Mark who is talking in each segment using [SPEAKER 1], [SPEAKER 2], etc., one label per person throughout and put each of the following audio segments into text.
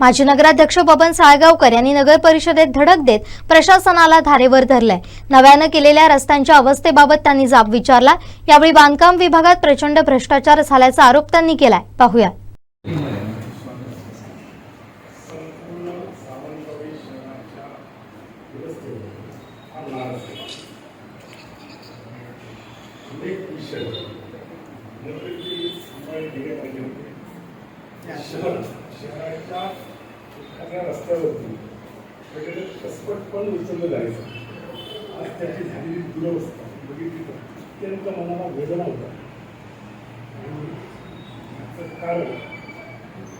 [SPEAKER 1] माजी नगराध्यक्ष बबन साळगावकर यांनी नगर परिषदेत धडक देत प्रशासनाला धारेवर धरलंय. नव्यानं केलेल्या रस्त्यांच्या अवस्थेबाबत त्यांनी जाब विचारला. यावेळी बांधकाम विभागात प्रचंड भ्रष्टाचार झाल्याचा आरोप त्यांनी केलाय. पाहूया
[SPEAKER 2] अनेक विषय नोकरी सांभाळून गेले पाहिजे होते. शहर शहराच्या एखाद्या रस्त्यावरती वगैरे आपण पण उचललं आज त्याची झालेली दुरवस्था बघितली तर अत्यंत मनाला वेदना होता आणि याचं कारण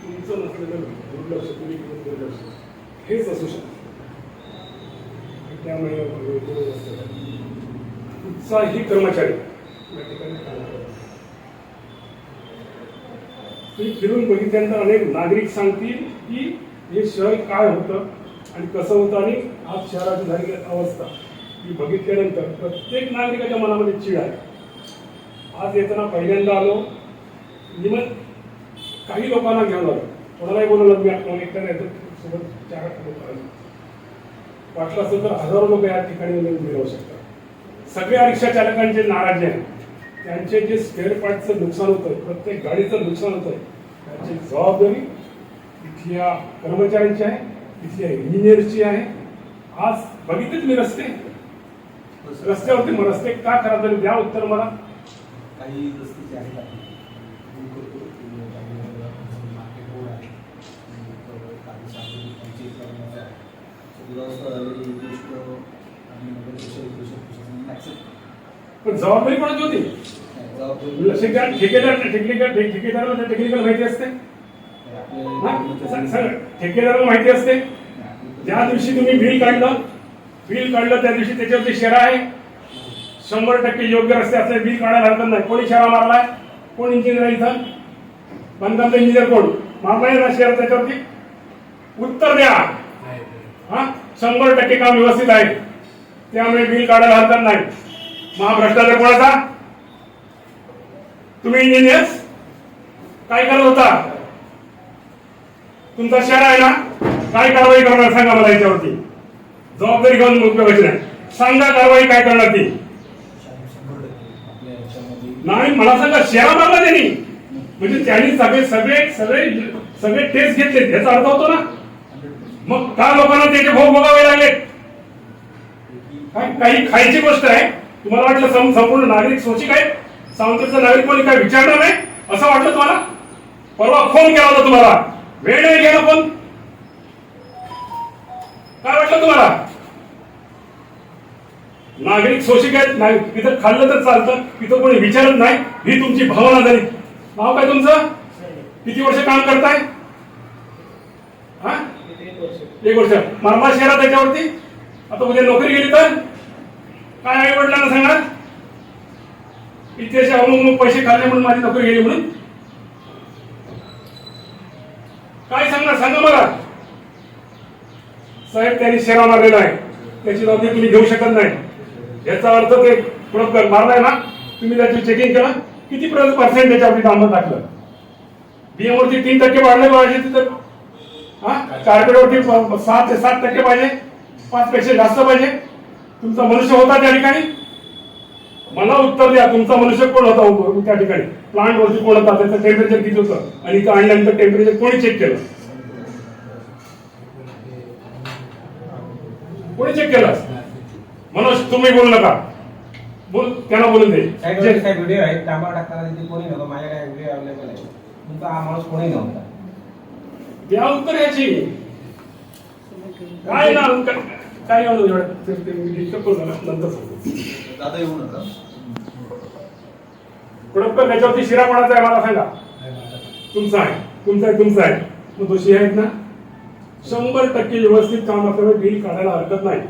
[SPEAKER 2] तुमचं नसलेलं दुर्लक्ष तुम्ही केलं दुर्लक्ष. हेच असू शकतं. त्यामुळे दुरवस्था झाली. उत्साही कर्मचारी या ठिकाणी काम करत तुम्ही फिरून बघितल्यानंतर अनेक नागरिक सांगतील की हे शहर काय होतं? आणि कसं होतं आणि आज शहराची झालेली अवस्था. ही बघितल्यानंतर प्रत्येक नागरिकाच्या मनामध्ये चीड आहे आज येताना पहिल्यांदा आलो. निमत काही लोकांना घेऊन आलो. कोणालाही बोलवलं मी आपण एकट्याने येतो सोबत चार लोक वाटलं असेल तर हजारो लोक या ठिकाणी येऊन मिळवू शकतात. सगळ्या रिक्षा चालकांचे नाराज आहेत त्यांचे जे स्पेअर पार्टचं नुकसान होतं प्रत्येक गाडीचं नुकसान होतं त्याची जबाबदारी इथल्या कर्मचाऱ्यांची आहे. इथल्या इंजिनियरची आहे आज बघितलेच मी रस्ते. रस्त्यावरती मग रस्ते का खराब झाले द्या उत्तर मला.
[SPEAKER 3] काही रस्ते जे आहेत तर ही
[SPEAKER 2] पण जबाबदारी कोणाची होती? लक्षात ठेकेदार टेक्निकल ठेकेदाराला टेक्निकल माहिती असते. हा? ठेकेदाराला माहिती असते. ज्या दिवशी तुम्ही बिल काढलं बिल काढलं त्या दिवशी त्याच्यावरती शेरा आहे. शंभर टक्के योग्य रस्ते असले बिल काढायला हरकत नाही. कोणी शेरा मारलाय? कोण इंजिनियर इथं? बांधकामचा इंजिनियर कोण? मारलाय ना शेरा त्याच्यावरती? उत्तर द्या. हा शंभर टक्के काम व्यवस्थित आहे. त्यामुळे बिल काढायला हरकत नाही. महाभ्रष्टाचार कोणाचा? तुम्ही इंजिनियर्स काय करत होता? तुमचा शहर आहे ना? काय कारवाई करणार सांगा मला याच्यावरती. जबाबदारी घेऊन उपयोगाची नाही. सांगा कारवाई काय करणार ती. नाही मला सांगा शेरा मारला त्यांनी. म्हणजे त्यांनी सगळे सगळे सगळे सगळे टेस्ट घेतले याचा अर्थ होतो ना. मग का लोकांना त्याचे भोग भोगावे लागले? काय काही खायची गोष्ट आहे? तुम्हाला वाटलं संपूर्ण नागरिक सोचिक आहे? सावंतचा नागरिक कोणी काय विचारणार नाही? असं वाटलं तुम्हाला? परवा फोन केला होता तुम्हाला. वेळ नाही गेला पण काय वाटलं तुम्हाला? नागरिक शोषिक आहेत नाही तिथं खाल्लं तर चालतं तिथं कोणी विचारत नाही ही तुमची भावना झाली. नाव काय तुमचं? किती वर्ष काम करताय? हा? एक वर्ष. मरमा शहरात त्याच्यावरती आता उद्या नोकरी गेली तर? काय आई वडिलांना सांगा? इथे अवलंबून पैसे खाल्ले म्हणून माझी नोकरी गेली म्हणून? काय सांगणार? सांगा मला. साहेब त्यांनी शेरा मारलेला आहे. त्याची जबाबदारी तुम्ही घेऊ शकत नाही. याचा अर्थ ते थोडं मारलाय ना तुम्ही त्याची चेकिंग करा. किती पर्सेंट त्याच्यावरती डांबर टाकलं? बीएमवरती तीन टक्के वाढले पाहिजे तिथं. हा? कार्पेटवरती सहा ते सात टक्के पाहिजे. पाच पेक्षा जास्त पाहिजे. तुमचा मनुष्य होता त्या ठिकाणी. मला उत्तर द्या तुमचा मनुष्य कोण होता त्या ठिकाणी? प्लांट वरती कोण होता? त्याचं टेम्परेचर किती होतं? आणि इथं आणल्यानंतर टेम्परेचर कोणी चेक केलं? कोणी चेक केलं? मनोज तुम्ही बोलू नका. बोल त्यांना बोलून दे.
[SPEAKER 4] व्हिडिओ आहेत टांबा टाकताना तिथे कोणी नव्हतं माझ्याकडे व्हिडिओ अवेलेबल आहे. तुमचा हा माणूस कोणी नव्हता?
[SPEAKER 2] द्या उत्तर याची. काय ना काय काय एवढं नंतर सांगतो.
[SPEAKER 3] दादा येऊ नका.
[SPEAKER 2] कुडपकर त्याच्यावरती शिरा कोणाचा आहे मला सांगा. तुमचा आहे. तुमचा आहे तुमचा आहे. मग दोषी आहेत ना? शंभर टक्के व्यवस्थित काम असल्यामुळे बिल काढायला हरकत नाही.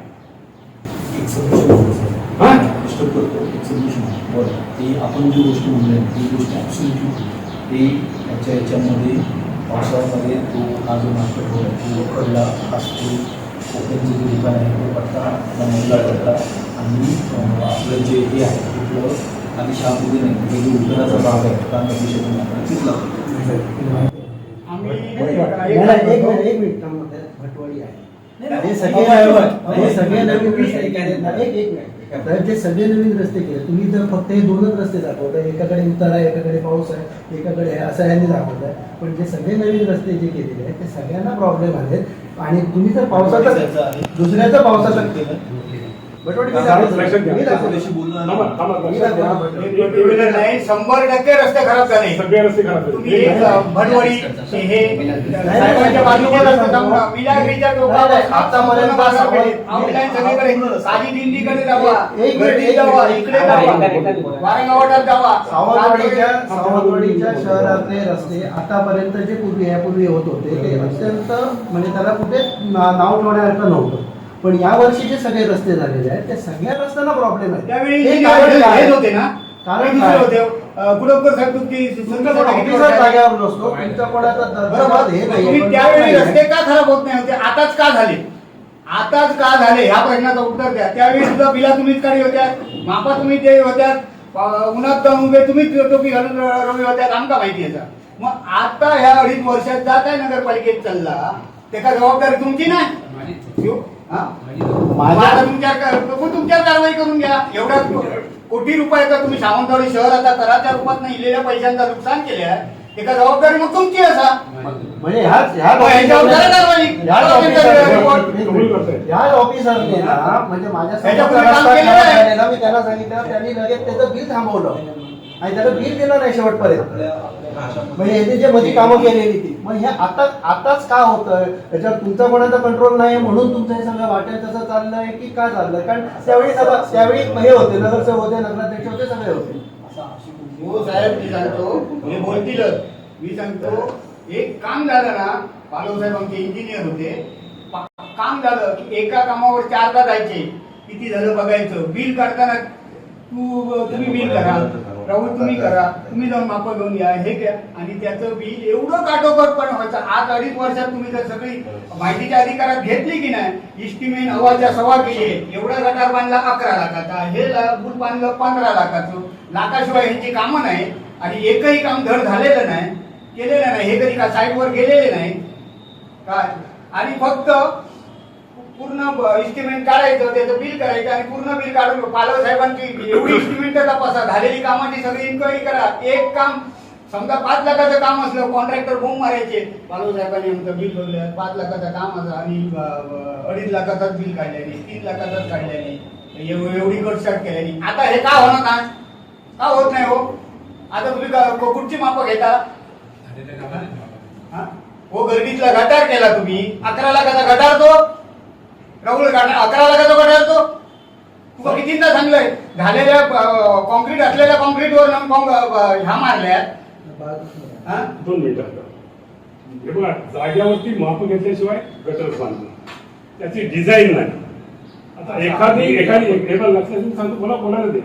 [SPEAKER 2] हा?
[SPEAKER 3] ते आपण जी गोष्ट म्हणली ती गोष्ट ॲब्सोल्युटली ते त्याच्या याच्यामध्ये पावसाळ्यामध्ये तो हा जो नाश्ता रोड आहे तो उखडला हा स्कूल कोकणचे जे दुकान आहे तो पत्ता आपला महिला पत्ता आणि आपलं जे हे आहे तिथलं आणि शाबुदी नाही हे जो भाग आहे कांदा आपण
[SPEAKER 2] आम्ही
[SPEAKER 5] एक मिनिट एक मिनिट भटवाडी आहे हे सगळे हे सगळे नवीन रस्ते केले ना, सगळे नवीन रस्ते केले तुम्ही जर फक्त हे दोनच रस्ते दाखवताय एकाकडे उतार आहे एकाकडे पाऊस आहे एकाकडे असं ह्यांनी दाखवताय पण जे सगळे नवीन रस्ते जे केलेले आहेत ते सगळ्यांना प्रॉब्लेम आहेत. आणि तुम्ही जर पावसाचा दुसऱ्याचा पावसाचा
[SPEAKER 2] केलं
[SPEAKER 6] नाही शंभर टक्के रस्ते खराब झाले
[SPEAKER 2] सगळे रस्ते खराब झाले.
[SPEAKER 6] भटवाडी हे साहेबांच्या. मिलाग्रीच्या सगळीकडे साधी दिंडीकडे जावा. इकडे जावा वारंगावटात जावा
[SPEAKER 5] सावंतवाडीच्या सावंतवाडीच्या शहरातले रस्ते आतापर्यंत जे पूर्वी यापूर्वी होत होते ते अत्यंत म्हणजे त्याला कुठे नाव ठेवण्यासारखं नव्हतं पण या वर्षी जे सगळे रस्ते झालेले आहेत त्या सगळ्या रस्त्यांना प्रॉब्लेम आहे.
[SPEAKER 6] त्यावेळी
[SPEAKER 5] हे कारण काय?
[SPEAKER 6] हेच होते ना
[SPEAKER 5] कारण
[SPEAKER 6] काही दुसरे
[SPEAKER 5] काय?
[SPEAKER 6] होते. अ, कुडवकर साहेब तुमची
[SPEAKER 5] तुमचा पण ऑफिसर जागेवर नसतो तुमचा कोणाचा
[SPEAKER 6] बरोबर.
[SPEAKER 5] दर्जा हे नाहीये,
[SPEAKER 6] तुम्ही
[SPEAKER 5] पण
[SPEAKER 6] त्यावेळी
[SPEAKER 5] काय आहे?
[SPEAKER 6] रस्ते का खराब होत नाही होते? आताच का झाले? आताच का झाले? ह्या प्रश्नाचं उत्तर द्या. त्यावेळी सुद्धा बिला तुम्हीच काढी होत्या. मापा तुम्ही ते होत्या उन्हात जाऊन उभे तुम्हीच टोपी घालून र- रवी होत्या आमका माहिती याचा. मग आता ह्या अडीच वर्षात जा काय नगरपालिकेत चालला. त्याका जबाबदारी तुमची हा? आता तुमच्यावर कारवाई करून घ्या. एवढ्या कोटी रुपयाचा तुम्ही सावंतवाडी शहराचा कराच्या रूपात इलेल्या पैशांचा नुकसान केल्या. एका जबाबदारी मग तुमची असा.
[SPEAKER 5] म्हणजे. ह्याच ऑफिसरने- ना म्हणजे माझ्या
[SPEAKER 6] आहे.
[SPEAKER 5] मी त्यांना सांगितलं त्यांनी लगेच त्याचं बिल थांबवलं. आणि त्याला बिल दिलं नाही शेवटपर्यंत. म्हणजे याची जे मध्ये कामं केलेली ती. मग हे आता आताच का होतंय? त्याच्यावर तुमचा कोणाचा कंट्रोल नाही म्हणून तुमचं हे सगळं वाटेल तसं चाललंय की काय चाललंय? कारण त्यावेळी सभा त्यावेळी हे होते नगरसेवक होते नगराध्यक्ष होते सगळे होते.
[SPEAKER 6] हो साहेब मी सांगतो. हे बोलतीलच. मी सांगतो एक काम झालं ना पालव साहेब आमचे इंजिनियर होते. काम झालं की एका कामावर चारदा जायचे. किती झालं बघायचं. बिल काढताना तू तुम्ही बिल करा. राहुल तुम्ही करा. तुम्ही जाऊन माप घेऊन या. हे घ्या. आणि त्याचं बिल एवढं काटोकर पण व्हायचं. आज अडीच वर्षात तुम्ही जर सगळी माहितीच्या अधिकारात घेतली की नाही इस्टिमेट हवाच्या सव्वा केली एवढा गटार बांधला अकरा लाखाचा हे पूल बांधलं पंधरा लाखाचं. लाखाशिवाय ह्यांची कामं नाही. आणि एकही काम धड झालेलं नाही केलेलं नाही. हे कधी का साईटवर गेलेले नाही? काय? आणि फक्त पूर्ण इस्टिमेट काढायचं त्याचं बिल करायचं आणि पूर्ण बिल काढून पालक साहेबांची एवढी इस्टिमेट तपासा. झालेली कामाची सगळी इन्क्वायरी करा. एक काम समजा पाच लाखाचं काम असलं कॉन्ट्रॅक्टर बोंब मारायचे. पालव साहेबांनी आमचं बिल भरलं पाच लाखाचं काम असं आणि अडीच लाखाचाच बिल काढल्याने तीन लाखाचाच काढल्याने एव- एवढी कटशाट केल्याने आता हे का होणार काय? का होत नाही हो? आता तुम्ही का- कु- कुठची मापं घेता. हा? हो गर्दीतला गटार केला तुम्ही. अकरा लाखाचा गटार तो. राहुल अकरा लाखाचा गटार तो तुला कितींदा सांगलंय झालेल्या कॉन्क्रीट असलेल्या कॉन्क्रीटवर ह्या मारल्या हा?
[SPEAKER 2] दोन मिनिटं हे बघा जाग्यावरती माप घेतल्याशिवाय गटर बांधणं त्याची डिझाईन नाही. आता एखादी एखादी हे बघा लक्षात घेऊन सांगतो बोला कोणाला दे.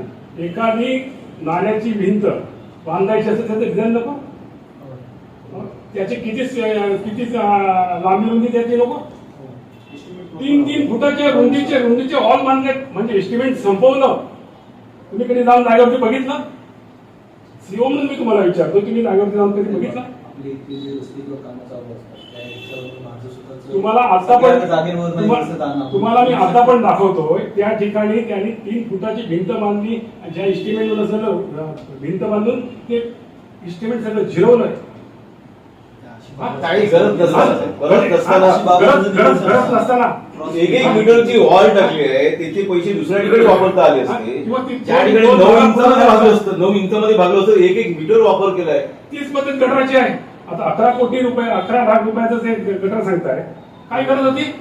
[SPEAKER 2] एखादी नाण्याची भिंत बांधायची असेल त्याचं डिझाईन नको? त्याची किती किती लांबी रुंदी त्याची नको तीन तीन फुटाच्या रुंदीचे रुंदीचे हॉल बांधले म्हणजे एस्टिमेट संपवलं. तुम्ही कधी जाऊन जागेवरती बघितलं? सीओ म्हणून मी तुम्हाला विचारतो तुम्ही जागेवरती जाऊन कधी बघितलं? तुम्हाला आता पण. तुम्हाला मी आता पण दाखवतोय त्या ठिकाणी त्यांनी तीन फुटाची भिंत बांधली. ज्या इस्टिमेट भिंत बांधून ते इस्टिमेट सगळं झिरवलंय?
[SPEAKER 7] काही गरज नसताना. गरज नसताना अशी बाब
[SPEAKER 2] गरज गरज- गरज नसताना.
[SPEAKER 7] एक एक मीटरची वॉल टाकली आहे त्याचे पैसे दुसऱ्या ठिकाणी वापरता आले असते.
[SPEAKER 2] किंवा ती-
[SPEAKER 7] ज्या ठिकाणी नऊ इंचामध्ये भागलं असतं नऊ इंचामध्ये भागलं असतं एक एक मीटर वापर केलाय.
[SPEAKER 2] तीच पद्धत गटराची आहे. आता अकरा कोटी रुपये अकरा लाख रुपयाचं जे गटर सांगताय काय गरज होती?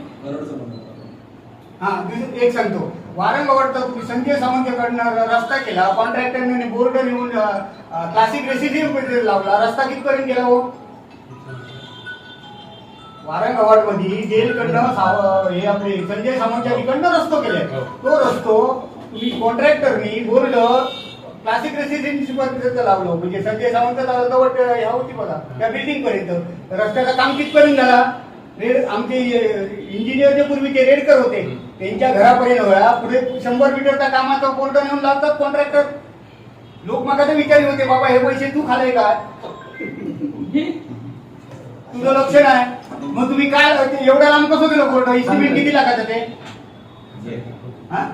[SPEAKER 6] हा एक सांगतो. वारंवार तर तुम्ही संजय सावंतकडनं रस्ता केला. कॉन्ट्रॅक्टरने बोर्ड नेऊन क्लासिक रेसिडेन्स लावला. रस्ता कितपर्यंत गेला हो? वारंगावाडमध्ये जेलकडनं साव- हे आपले संजय सावंतच्या तिकडनं रस्तो केलाय. तो रस्तो तुम्ही कॉन्ट्रॅक्टरनी बोर्ड क्लासिक रेसिडेन्सी पर्यंत लावलं. म्हणजे संजय सावंत जवळ ह्या होती बघा त्या बिल्डिंग पर्यंत रस्त्याचं काम कितपर्यंत झाला रेड आमचे इंजिनियर जे पूर्वीचे रेडकर होते त्यांच्या घरापर्यंत वळा पुढे शंभर मीटरच्या कामाचा बोर्ड नेऊन लावतात कॉन्ट्रॅक्टर लोक मग विचारी होते बाबा हे पैसे तू खाले काय तुझं लक्ष नाही. मग तुम्ही काय एवढ्या लांब कसं गेलो कोर्ट इस्टिमेट किती लागायचं ते? हा?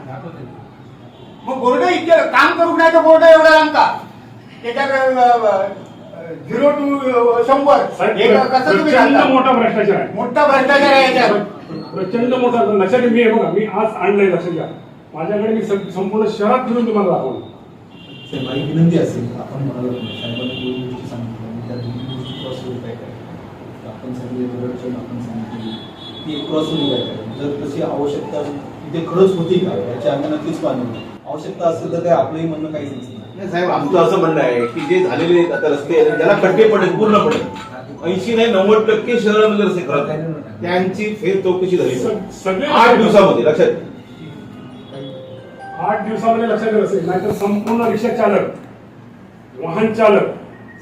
[SPEAKER 6] मग बोर्ड इतके काम करू नाही तर बोर्ड एवढा लांब का? झिरो टू शंभर. हे कसं तुम्ही
[SPEAKER 2] प्रचंड
[SPEAKER 6] घालता?
[SPEAKER 2] मोठा भ्रष्टाचार आहे.
[SPEAKER 6] मोठा भ्रष्टाचार आहे याच्यात.
[SPEAKER 2] प्रचंड मोठा लक्षात घ्या, मी आहे बघा मी आज आणलंय लक्षात घ्या. माझ्याकडे मी संपूर्ण शहरात फिरून तुम्हाला दाखवलं.
[SPEAKER 3] साहेब, माझी विनंती असेल आपण म्हणाला साहेबांनी दोन गोष्टी सांगितल्या आणि त्या दोन्ही गोष्टी क्रॉस व्हेरीफाय करा आपण सगळे वेगळं आपण सांगितली ती क्रॉस व्हेरीफाय करा जर तशी आवश्यकता तिथे खरंच होती का? याची आम्ही नक्कीच पाहणार आवश्यकता असेल तर काय आपलंही म्हणणं काहीच नसतं
[SPEAKER 7] नाही साहेब आमचं असं म्हणणं आहे की जे झालेले आता रस्ते आहेत त्याला खड्डे पडेल पूर्ण पडेल ऐंशी नाही नव्वद टक्के शहरामध्ये रस्ते खराब आहेत. त्यांची फेर चौकशी झाली आठ दिवसामध्ये लक्षात.
[SPEAKER 2] आठ दिवसामध्ये लक्षात येत असेल नाहीतर संपूर्ण रिक्षा चालक वाहन चालक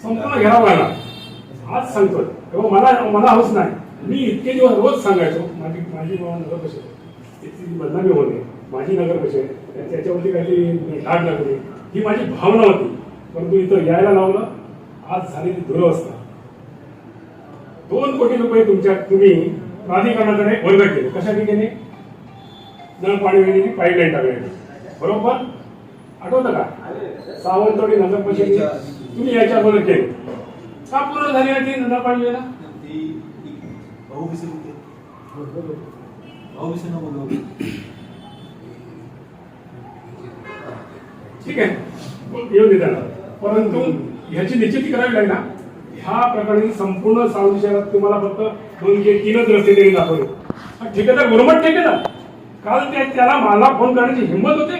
[SPEAKER 2] संपूर्ण घेराव राहणार आज सांगतोय. तेव्हा मला मला हौस नाही. मी इतके दिवस रोज सांगायचो माझी माझी नगर कशी तिची बदनामी होणे माझी नगर कशी त्या- त्याच्यावरती काहीतरी डाग लागणे ही माझी भावना होती. परंतु इथं यायला लावलं. आज झालेली दुरवस्था. दोन कोटी रुपये तुमच्या तुम्ही प्राधिकरणाकडे वर्ग केले कशासाठी केले नळ पाणी वगैरे पाईपलाईन टाकण्यासाठी. बरोबर? आठवतं का? सावंतवाडी नगर परिषद तुम्ही याच्या अगोदर केले. का पूर्ण झाली नाही ती पाणी योजना
[SPEAKER 3] ती भाऊ विसरू भाऊ विसरू नको
[SPEAKER 2] ठीक आहे. मग येऊन देतात परंतु ह्याची निश्चिती करावी लागेल ना. ह्या प्रकरणी संपूर्ण सांगली शहरात तुम्हाला फक्त दोन ते तीनच रस्ते त्यांनी दाखवले हा ठेकेदार गव्हर्नमेंट ठेकेदार. काल त्या त्याला मला फोन करण्याची हिंमत होते.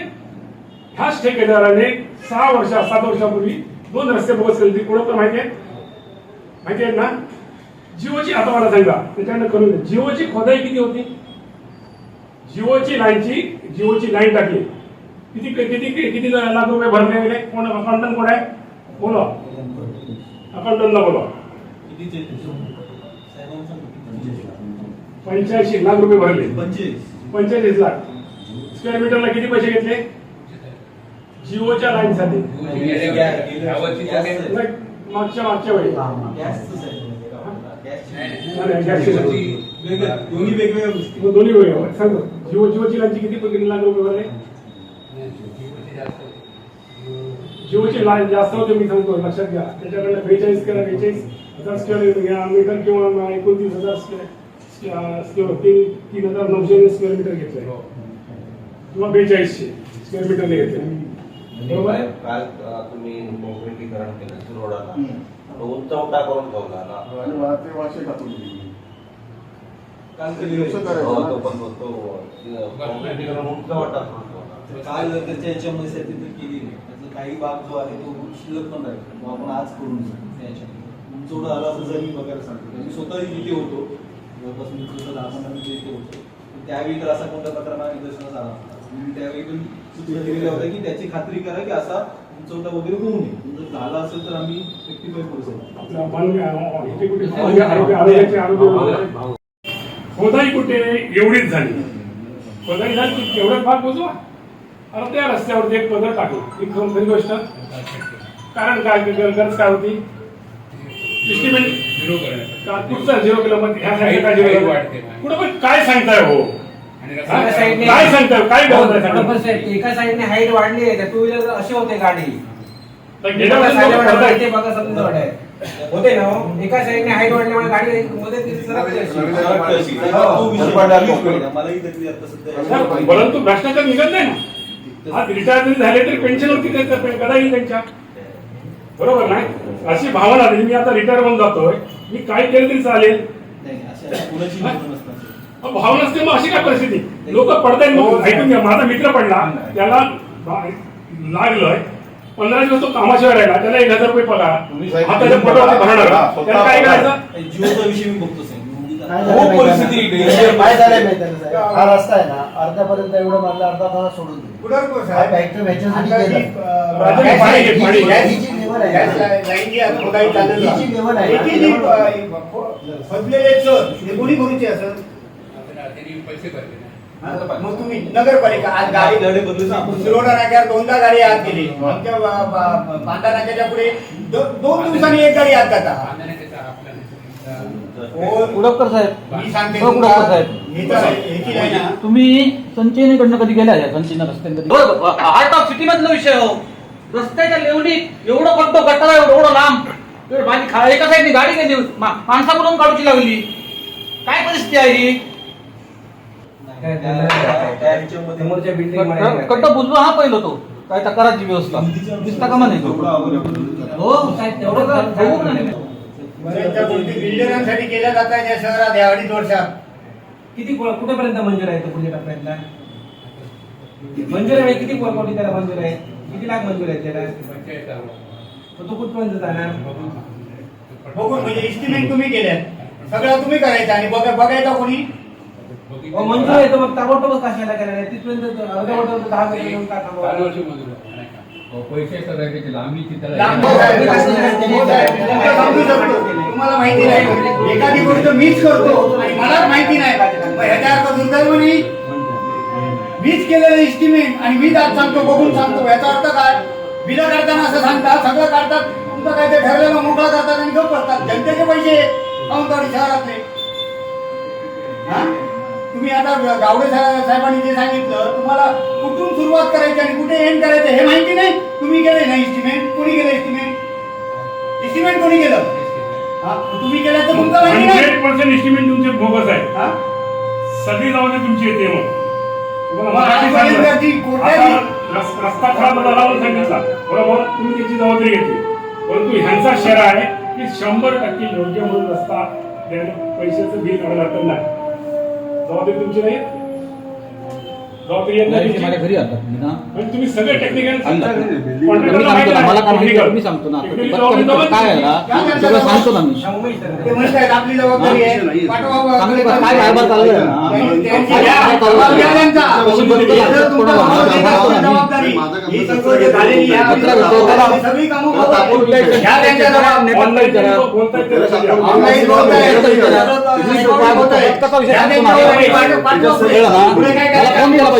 [SPEAKER 2] ह्याच ठेकेदाराने सहा वर्ष सात वर्षापूर्वी दोन रस्ते बोगस केले कोण तर माहिती आहे? माहिती आहेत ना? जिओची आता मला सांगा. त्याच्यानं करून. जिओची खोदाई किती होती? जिओची लाईनची जिओची लाईन टाकली. किती किती किती लाख रुपये भरले गेले? कोण अकाउंटंट कोण आहे? बोला. अकाउंटंटला बोला. पंच्याऐंशी लाख रुपये भरले. पंचेचाळीस लाख. स्क्वेअर मीटरला किती पैसे घेतले? जिओच्या लाईनसाठी. मागच्या मागच्या वेळी.
[SPEAKER 3] दोन्ही वेगवेगळ्या गोष्टी.
[SPEAKER 2] दोन्ही वेगळे सांगतो जिओ जिओची लाईनची किती किती लाख रुपये भरले जिओची लाईन जास्त होते मी सांगतो लक्षात घ्या. त्याच्याकडे बेचाळीस करा बेचाळीस हजार स्क्वेअर घ्या मीटर किंवा एकोणतीस हजार स्क्वेअर स्क्वेअर तीन तीन हजार नऊशे स्क्वेअर मीटर घेतलंय. किंवा बेचाळीसशे स्क्वेअर मीटरने घेतलंय आहे
[SPEAKER 8] काल तुम्ही कॉन्क्रिटीकरण केलं रोडाला उंचवटा करून ठेवला ना.
[SPEAKER 3] काल केली
[SPEAKER 8] हो, तो पण तो- तो कॉन्क्रिटीकरण उंचवटा करून ठेवला.
[SPEAKER 3] काल त्याच्या याच्यामध्ये सेटिंग केली नाही. त्यातला काही भाग जो आहे तो शिल्लक पण राहील. मग आपण आज करून घेऊ त्या याच्यामध्ये. उंचवडा आला असं जर मी बघायला सांगतो मी स्वतः जिथे होतो जवळपास मी स्वतः पंधरा मिनिटं इथे होतो पण त्यावेळी तर असा कोणता प्रकार मला निदर्शनास आला नव्हता. मी त्यावेळी पण सूचना दिलेल्या होत्या की त्याची खात्री करा की असा उंचवटा वगैरे होऊ नये. जर झाला असेल तर आम्ही रेक्टिफाय करू शकतो.
[SPEAKER 2] कुठे खोदाई एवढीच झाली. खोदाई झाली की तेवढाच भाग पोचवा अरे त्या रस्त्यावरती एक पदर टाकलं ही खरी खरी गोष्ट. कारण काय? गरज काय होती? कुठचा झिरो किलोमीटर ह्या झिरो किलोमीटर कुठं पण काय सांगताय हो? काय सांगताय काय?
[SPEAKER 9] साहेब, एका साईडने हाईट वाढली आहे त्या टू व्हीलर अशी होते गाडी. होते ना हो? एका साईडने हाईट वाढल्यामुळे गाडी मध्ये
[SPEAKER 2] परंतु भ्रष्टाचार निघत नाही ना? आज रिटायर जरी झाले तरी पेन्शन होती त्यांच्या कदा येईल त्यांच्या. बरोबर नाही? अशी भावना आली. मी आता रिटायर होऊन जातोय. मी काय केलं तरी चालेल.
[SPEAKER 3] भावना
[SPEAKER 2] असते मग अशी काय परिस्थिती? लोक पडतायत मग. ऐकून घ्या. माझा मित्र पडला. त्याला लागलंय. पंधरा दिवस तो कामाशिवाय राहिला. त्याला एक हजार रुपये पगार. हा त्याच्या भरणार? त्याला काय करायचं?
[SPEAKER 3] जिओचा विषय मी बघतो
[SPEAKER 5] काय झालंय? हा रस्ता आहे ना अर्ध्यापर्यंत एवढं मारलं अर्धा तास सोडून हा ही ही
[SPEAKER 6] फसलेले चर हे कोणी भरूचे असं मग तुम्ही नगरपालिका आज गाडी
[SPEAKER 3] गाडी बदलून आपण-
[SPEAKER 6] शिरोडा नाक्यावर दोनदा गाडी आत गेली आमच्या बांधा नाक्याच्या पुढे दो- दोन दिवसांनी एक गाडी आत जाता. कोण-
[SPEAKER 10] कुडपकर साहेब.
[SPEAKER 6] मी सांगते
[SPEAKER 10] हो,
[SPEAKER 6] तुमका,
[SPEAKER 10] कुडपकर साहेब.
[SPEAKER 6] ह्याचं- ह्याची नाही ना?
[SPEAKER 10] तुम्ही संचयनीकडनं कधी गेल्या? या संचयन हार्ट ऑफ सिटी मधला विषय हो. रस्त्याच्या लेवडीत एवढं पडतो गटारा एवढं एवढं लांब. एवढं माझी खा एका साईडने गाडी गेली मा- माणसाकडून काढूची लागली. काय परिस्थिती आहे ही?
[SPEAKER 4] समोरच्या बिल्डिंग
[SPEAKER 10] कट्ट बुजवा हा पहिलं तो. काय तक्रारची व्यवस्था. दिसता का म्हणे तो? हो
[SPEAKER 6] बिल्डरांसाठी केल्या जात आहेत या शहरात या अडीच वर्षात.
[SPEAKER 4] किती कुठेपर्यंत मंजूर आहे तो पुढच्या टप्प्यातला? मंजूर आहे किती को- कोटी त्याला मंजूर आहे? किती लाख मंजूर आहे त्याला? तो तो कुठपर्यंत जाणार?
[SPEAKER 6] बघून म्हणजे इस्टिमेट तुम्ही केल्यात. सगळं तुम्ही करायचं आणि बघा बघायचं कोणी?
[SPEAKER 4] मंजूर आहे तर मग ताबडतोब कशाला केला नाही? तिथपर्यंत अर्धवट दहा मिनिटं येऊन का थांबवा?
[SPEAKER 6] लांब शकतो. तुम्हाला माहिती नाही एखादी गोष्ट मीच करतो आणि मलाच माहिती नाही. मग ह्याच्या अर्थ दुर्दैव नाही मीच केलेलं इस्टिमेट आणि मीच आज सांगतो बघून सांगतो. याचा अर्थ काय? बिलं काढताना असं सांगतात सगळं काढतात. तुमचं काय ते ठरलेलं मोकळं करतात आणि गप बसतात. जनतेचे पैसे काउंटर शहरातले. हा? तुम्ही आता गावडे साहेब- साहेबांनी जे सांगितलं तुम्हाला कुठून सुरुवात करायची आणि कुठे एंड करायचं हे माहिती नाही? तुम्ही केले ना इस्टिमेट कोणी केलं इस्टिमेट इस्टिमेट कोणी केलं? हा? तुम्ही केलं तर तुमचं माहिती नाही.
[SPEAKER 2] पर्सेंट इस्टिमेट तुमचे बोगस आहे
[SPEAKER 6] हा?
[SPEAKER 2] सगळी जबाबदारी तुमची येते मग. रस्ता खराब म्हणून सांगितला. बरोबर? तुम्ही त्याची जबाबदारी घेतली. परंतु ह्यांचा शेरा आहे की शंभर टक्के योग्य म्हणून रस्ता पैशाचं बिल काढायला हरकत नाही. जबाबदारी तुमची नाही जबाबदारी
[SPEAKER 10] माझ्या घरी आणतात मी ना
[SPEAKER 2] तुम्ही सगळे टेक्निकल
[SPEAKER 10] मला काय माहिती मी सांगतो ना काय सगळं सांगतो ना मी.
[SPEAKER 6] आपली जबाबदारी आहे.
[SPEAKER 10] काय कारभार चालू आहे. ना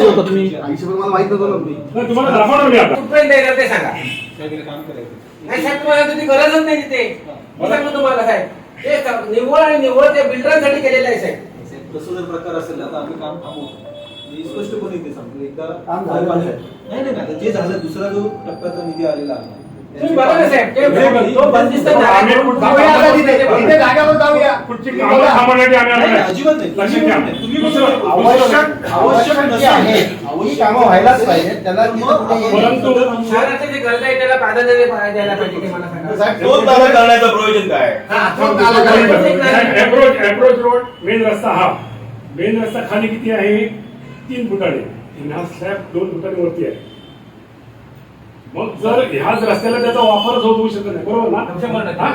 [SPEAKER 10] ना पाहिजे होता तुम्ही.
[SPEAKER 2] नाही, तुम्हाला दाखवणार मी आता.
[SPEAKER 9] कुठपर्यंत येणार ते सांगा. नाही साहेब तुम्हाला त्याची गरजच नाही तिथे. मी सांगतो तुम्हाला साहेब. ते स- निव्वळ आणि निव्वळ त्या बिल्डरांसाठी केलेलं आहे साहेब.
[SPEAKER 3] तसं जर प्रकार असेल तर आम्ही काम थांबवू. मी स्पष्टपणे ते सांगतो. एकदा
[SPEAKER 5] काम झालं
[SPEAKER 3] नाही. नाही नाही, आता जे झालं दुसरा जो टप्प्याचा निधी आलेला आहे
[SPEAKER 9] तुम्ही बघा ना साहेब ते तो बंदिस्त झाला.
[SPEAKER 2] आम्ही कुठं-
[SPEAKER 6] जाऊया आता तिथे. इथे जागेवर जाऊया
[SPEAKER 2] पुढची कामं थांबवण्यासाठी आम्ही
[SPEAKER 3] नाही,
[SPEAKER 2] आलो
[SPEAKER 3] नाही,
[SPEAKER 2] नाही.
[SPEAKER 3] अजिबात नाही.
[SPEAKER 2] लक्षात घ्या
[SPEAKER 3] तुम्ही
[SPEAKER 2] दुसरं,
[SPEAKER 3] आवश्यक आवश्यक
[SPEAKER 5] जी आहे ही कामं व्हायलाच पाहिजे त्याला तिथं कुठे ये-
[SPEAKER 2] परंतु
[SPEAKER 9] शहराचे जे गरज आहे त्याला प्राधान्य दे- द्यायला पाहिजे ते मला सांगा
[SPEAKER 7] दोन ताला करण्याचं प्रयोजन काय
[SPEAKER 6] हा, तो नाला करायचा.
[SPEAKER 2] अप्रोच अप्रोच रोड मेन रस्ता हा मेन रस्ता खाली किती आहे तीन फुटाने आणि हा स्लॅब दोन फुटाने वरती आहे मग जर ह्याच रस्त्याला त्याचा वापरच होत होऊ शकत नाही बरोबर
[SPEAKER 9] शंभर
[SPEAKER 2] ना
[SPEAKER 9] टक्के.
[SPEAKER 2] हा?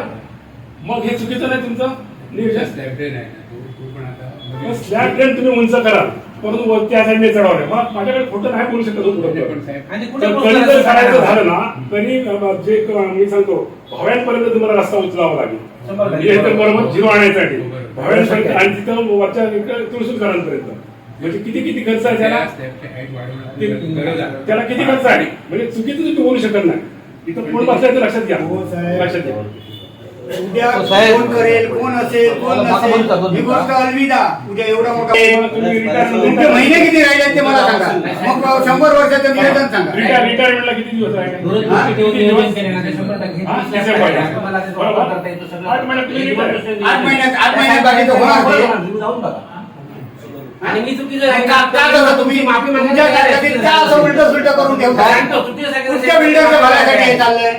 [SPEAKER 2] मग हे चुकीचं नाही तुमचं? नियोजन स्लॅब ट्रेन तुम्ही उंच करा. परंतु वर- त्या साईडने चढवले. मग माझ्याकडे खोटं नाही बोलू शकत हो तरी जर करायचं झालं ना तरी जे मी सांगतो भव्यांपर्यंत तुम्हाला रस्ता उचलावा लागेल. म्हणजे बरोबर झिरो आणण्यासाठी भव्यांपर्यंत आणि तिथं वरच्या तुळसूकरांपर्यंत म्हणजे किती किती खर्च आहे त्याला? त्याला किती खर्च आहे? म्हणजे चुकीचं तुम्ही बोलू शकत नाही. इथं कोण बसल्याचं लक्षात घ्या.
[SPEAKER 6] हो.
[SPEAKER 2] लक्षात घ्या.
[SPEAKER 6] उद्या
[SPEAKER 10] हो.
[SPEAKER 6] कोण करेल कोण असेल कोण
[SPEAKER 10] मला मागं
[SPEAKER 6] नसेल
[SPEAKER 10] बोलता, बोलता.
[SPEAKER 6] ही गोष्ट अलविदा. उद्या एवढा मोठा
[SPEAKER 2] तुम्ही रिटायर-
[SPEAKER 6] तुमचे महिने किती राहिले ते मला सांगा. मग शंभर वर्षाचं नियोजन सांगा.
[SPEAKER 2] रिटायर रिटायरमेंटला किती दिवस. आठ महिन्यात.
[SPEAKER 6] आठ महिन्यात बाकी होणार ते.
[SPEAKER 9] तुम्ही जाऊन बघा आणि मी चुकीचं
[SPEAKER 6] आणि का तुम्ही?
[SPEAKER 9] माफी
[SPEAKER 6] तुमच्या का असं उलट सुलट करून ठेवता.
[SPEAKER 9] सांगतो, चुकीचं सांगितलं.
[SPEAKER 6] तुमच्या बिल्डरच्या भल्यासाठी हे चाललंय.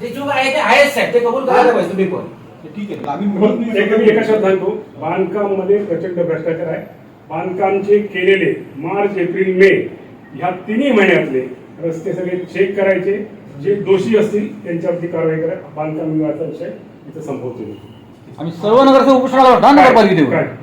[SPEAKER 9] जे चूक आहे ते आहेच साहेब. ते कबूल करायला पाहिजे तुम्ही पण.
[SPEAKER 3] ठीक आहे आम्ही
[SPEAKER 2] एक मी एका शब्द सांगतो? बांधकामामध्ये प्रचंड भ्रष्टाचार आहे. बांधकामचे केलेले मार्च एप्रिल मे ह्या तिन्ही महिन्यातले रस्ते सगळे चेक करायचे. जे दोषी असतील त्यांच्यावरती कारवाई करा. बांधकाम विभागाचा विषय इथं संपवतो. मी.
[SPEAKER 10] आम्ही सर्व नगरसेवक उपोषणाला होता
[SPEAKER 2] काय? विभागाला